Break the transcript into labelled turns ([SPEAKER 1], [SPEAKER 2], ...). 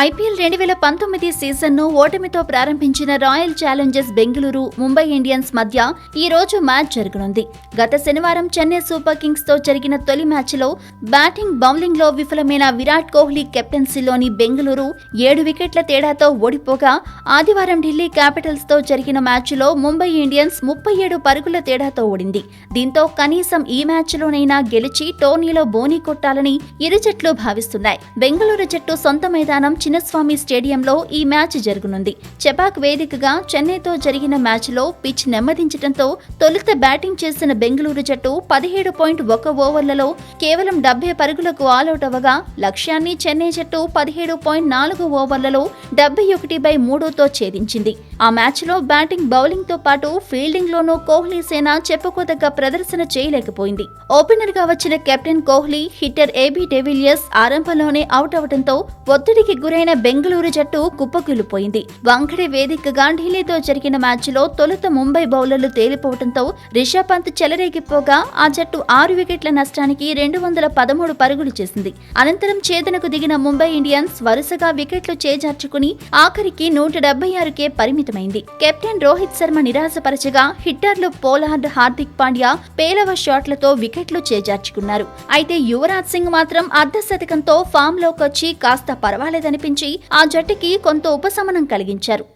[SPEAKER 1] IPL రెండు వేల పంతొమ్మిది సీజన్ను ఓటమితో ప్రారంభించిన Royal Challengers Bengaluru Mumbai Indians మధ్య ఈ రోజు మ్యాచ్ జరగనుంది. గత శనివారం చెన్నై సూపర్ కింగ్స్తో జరిగిన తొలి మ్యాచ్లో బ్యాటింగ్ బౌలింగ్లో విఫలమైన విరాట్ కోహ్లీ కెప్టెన్సీలోని బెంగళూరు ఏడు వికెట్ల తేడాతో ఓడిపోగా ఆదివారం ఢిల్లీ క్యాపిటల్స్తో జరిగిన మ్యాచ్లో ముంబై ఇండియన్స్ ముప్పై ఏడు పరుగుల తేడాతో ఓడింది. దీంతో కనీసం ఈ మ్యాచ్లోనైనా గెలిచి టోర్నీలో బోనీ కొట్టాలని ఇరు జట్లు భావిస్తున్నాయి. బెంగళూరు జట్టు సొంత మైదానం చిన్నస్వామి స్టేడియంలో ఈ మ్యాచ్ జరగనుంది. చెపాక్ వేదికగా చెన్నైతో జరిగిన మ్యాచ్లో పిచ్ నెమ్మదించడంతో తొలుత బ్యాటింగ్ చేసిన బెంగళూరు జట్టు పదిహేడు పాయింట్ ఒక ఓవర్లలో కేవలం డెబ్బై పరుగులకు ఆలౌట్ అవ్వగా లక్ష్యాన్ని చెన్నై జట్టు పదిహేడు పాయింట్ నాలుగు ఓవర్లలో డెబ్బై ఒకటి బై మూడుతో ఛేదించింది. ఆ మ్యాచ్లో బ్యాటింగ్ బౌలింగ్తో పాటు ఫీల్డింగ్లోనూ కోహ్లీ సేన చెప్పుకోదగ్గ ప్రదర్శన చేయలేకపోయింది. ఓపెనర్గా వచ్చిన captain Kohli hitter AB de Villiers ఆరంభంలోనే అవుట్ అవడంతో ఒత్తిడికి గురైన బెంగళూరు జట్టు కుప్పకూలిపోయింది. వంకడే వేదికగా ఢిల్లీతో జరిగిన మ్యాచ్లో తొలుత ముంబై బౌలర్లు తేలిపోవడంతో రిషబ్ పంత్ చెలరేగిపోగా ఆ జట్టు ఆరు వికెట్ల నష్టానికి రెండు వందల పదమూడు పరుగులు చేసింది. అనంతరం చేతనకు దిగిన ముంబై ఇండియన్స్ వరుసగా వికెట్లు చేజార్చుకుని ఆఖరికి నూట డెబ్బై ఆరుకే పరిమితి పరిమితమైంది కెప్టెన్ రోహిత్ శర్మ నిరాశపరచగా హిట్టర్లు పోలార్డ్ హార్దిక్ పాండ్యా పేలవ షాట్లతో వికెట్లు చేజార్చుకున్నారు. అయితే యువరాజ్ సింగ్ మాత్రం అర్ధ శతకంతో ఫామ్ లోకొచ్చి కాస్త పర్వాలేదనిపించి ఆ జట్టుకి కొంత ఉపశమనం కలిగించారు.